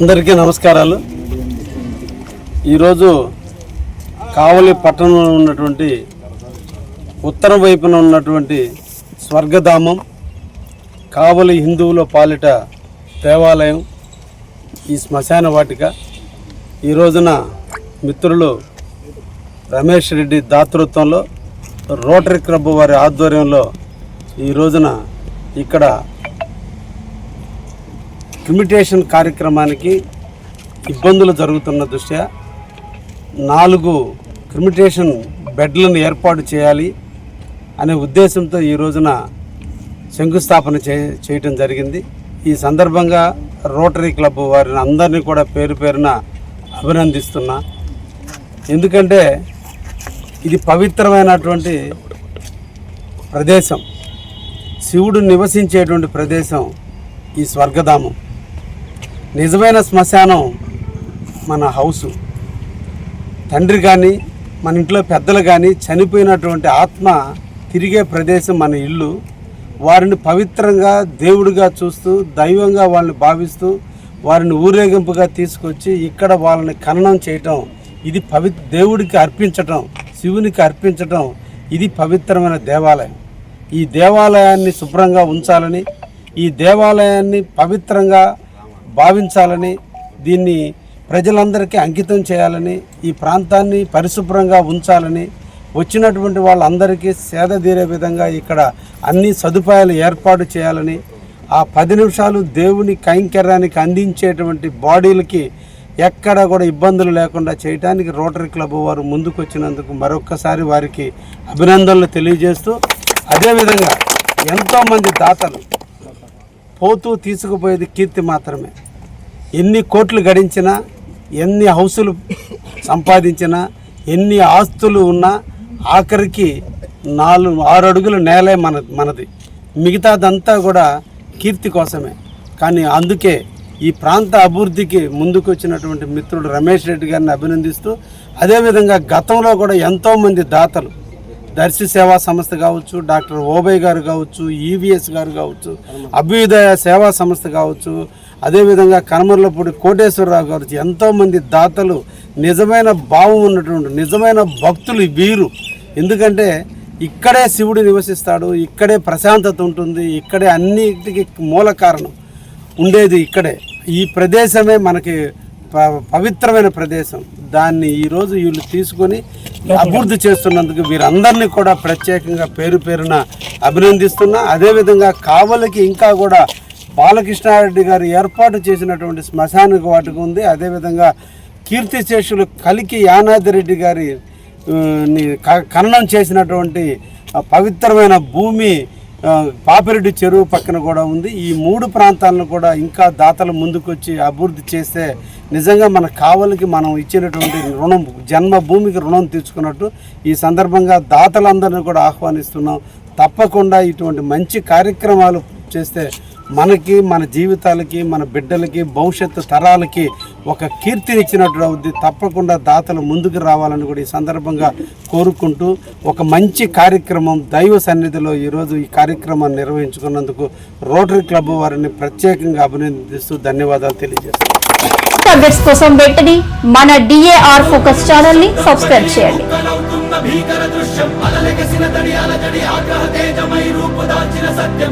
అందరికీ నమస్కారాలు. ఈరోజు కావలి పట్టణంలో ఉన్నటువంటి ఉత్తరం వైపున ఉన్నటువంటి స్వర్గధామం కావలి హిందువుల పాలిట దేవాలయం ఈ శ్మశాన వాటిక. ఈ రోజున మిత్రులు రమేష్ రెడ్డి దాతృత్వంలో రోటరీ క్లబ్ వారి ఆధ్వర్యంలో ఈ రోజున ఇక్కడ క్రిమిటేషన్ కార్యక్రమానికి ఇబ్బందులు జరుగుతున్న దృష్ట్యా నాలుగు క్రిమిటేషన్ బెడ్లను ఏర్పాటు చేయాలి అనే ఉద్దేశంతో ఈ రోజున శంకుస్థాపన చే చేయటం జరిగింది. ఈ సందర్భంగా రోటరీ క్లబ్ వారిని అందరినీ కూడా పేరు పేరున అభినందిస్తున్నా. ఎందుకంటే ఇది పవిత్రమైనటువంటి ప్రదేశం. శివుడు నివసించేటువంటి ప్రదేశం ఈ స్వర్గధామం. నిజమైన శ్మశానం మన హౌసు. తండ్రి కానీ మన ఇంట్లో పెద్దలు కానీ చనిపోయినటువంటి ఆత్మ తిరిగే ప్రదేశం మన ఇల్లు. వారిని పవిత్రంగా దేవుడిగా చూస్తూ దైవంగా వాళ్ళని భావిస్తూ వారిని ఊరేగింపుగా తీసుకొచ్చి ఇక్కడ వాళ్ళని ఖననం చేయటం ఇది పవి దేవుడికి అర్పించటం శివునికి అర్పించటం ఇది పవిత్రమైన దేవాలయం. ఈ దేవాలయాన్ని శుభ్రంగా ఉంచాలని ఈ దేవాలయాన్ని పవిత్రంగా భావించాలని దీన్ని ప్రజలందరికీ అంకితం చేయాలని ఈ ప్రాంతాన్ని పరిశుభ్రంగా ఉంచాలని వచ్చినటువంటి వాళ్ళందరికీ సేద తీరే విధంగా ఇక్కడ అన్ని సదుపాయాలు ఏర్పాటు చేయాలని ఆ పది నిమిషాలు దేవుని కైంకర్యానికి అందించేటువంటి బాడీలకి ఎక్కడ కూడా ఇబ్బందులు లేకుండా చేయడానికి రోటరీ క్లబ్ వారు ముందుకు వచ్చినందుకు మరొక్కసారి వారికి అభినందనలు తెలియజేస్తూ అదేవిధంగా ఎంతోమంది దాతలు పోతూ తీసుకుపోయేది కీర్తి మాత్రమే. ఎన్ని కోట్లు గడించినా ఎన్ని హౌసులు సంపాదించినా ఎన్ని ఆస్తులు ఉన్నా ఆఖరికి నాలుగు ఆరు అడుగుల నేలే మన మనది. మిగతాదంతా కూడా కీర్తి కోసమే. కానీ అందుకే ఈ ప్రాంత అభివృద్ధికి ముందుకు వచ్చినటువంటి మిత్రుడు రమేష్ రెడ్డి గారిని అభినందిస్తూ అదేవిధంగా గతంలో కూడా ఎంతోమంది దాతలు దర్శి సేవా సంస్థ కావచ్చు డాక్టర్ ఓబయ్ గారు కావచ్చు ఈవీఎస్ గారు కావచ్చు అభ్యుదయ సేవా సంస్థ కావచ్చు అదేవిధంగా కనమర్లపూడి కోటేశ్వరరావు గారు ఎంతోమంది దాతలు నిజమైన భావం ఉన్నటువంటి నిజమైన భక్తులు వీరు. ఎందుకంటే ఇక్కడే శివుడు నివసిస్తాడు ఇక్కడే ప్రశాంతత ఉంటుంది ఇక్కడే అన్నిటికీ మూల కారణం ఉండేది ఇక్కడే. ఈ ప్రదేశమే మనకి ప- పవిత్రమైన ప్రదేశం. దాన్ని ఈరోజు వీళ్ళు తీసుకొని అభివృద్ధి చేస్తున్నందుకు వీరందరినీ కూడా ప్రత్యేకంగా పేరు పేరున అభినందిస్తున్నా. అదేవిధంగా కావలికి ఇంకా కూడా బాలకృష్ణారెడ్డి గారు ఏర్పాటు చేసినటువంటి శ్మశాన వాటికి ఉంది. అదేవిధంగా కీర్తిశేషులు కలికి యానాది రెడ్డి గారి క- ఖననం చేసినటువంటి పవిత్రమైన భూమి పాపిరెడ్డి చెరువు పక్కన కూడా ఉంది. ఈ మూడు ప్రాంతాలను కూడా ఇంకా దాతలు ముందుకొచ్చి అభివృద్ధి చేస్తే నిజంగా మన కావలికి మనం ఇచ్చినటువంటి రుణం జన్మభూమికి రుణం తీర్చుకున్నట్టు ఈ సందర్భంగా దాతలందరినీ కూడా ఆహ్వానిస్తున్నాం. తప్పకుండా ఇటువంటి మంచి కార్యక్రమాలు చేస్తే మనకి మన జీవితాలకి మన బిడ్డలకి భవిష్యత్తు తరాలకి ఒక కీర్తినిచ్చినట్టు అవుద్ది తప్పకుండా దాతలు ముందుకు రావాలని కూడా ఈ సందర్భంగా కోరుకుంటూ ఒక మంచి కార్యక్రమం దైవ సన్నిధిలో ఈరోజు ఈ కార్యక్రమాన్ని నిర్వహించుకున్నందుకు రోటరీ క్లబ్ వారిని ప్రత్యేకంగా అభినందిస్తూ ధన్యవాదాలు తెలియజేస్తాను అప్డేట్స్ కోసం వెంటనే మన డిఏఆర్ ఫోకస్ ఛానల్ని సబ్స్క్రైబ్ చేయండి. కలవుతున్న భీకర దృశ్యం అలలెగసిన తడి అలజడి ఆగ్రహ తేజమై రూపుదాల్చిన సత్యం.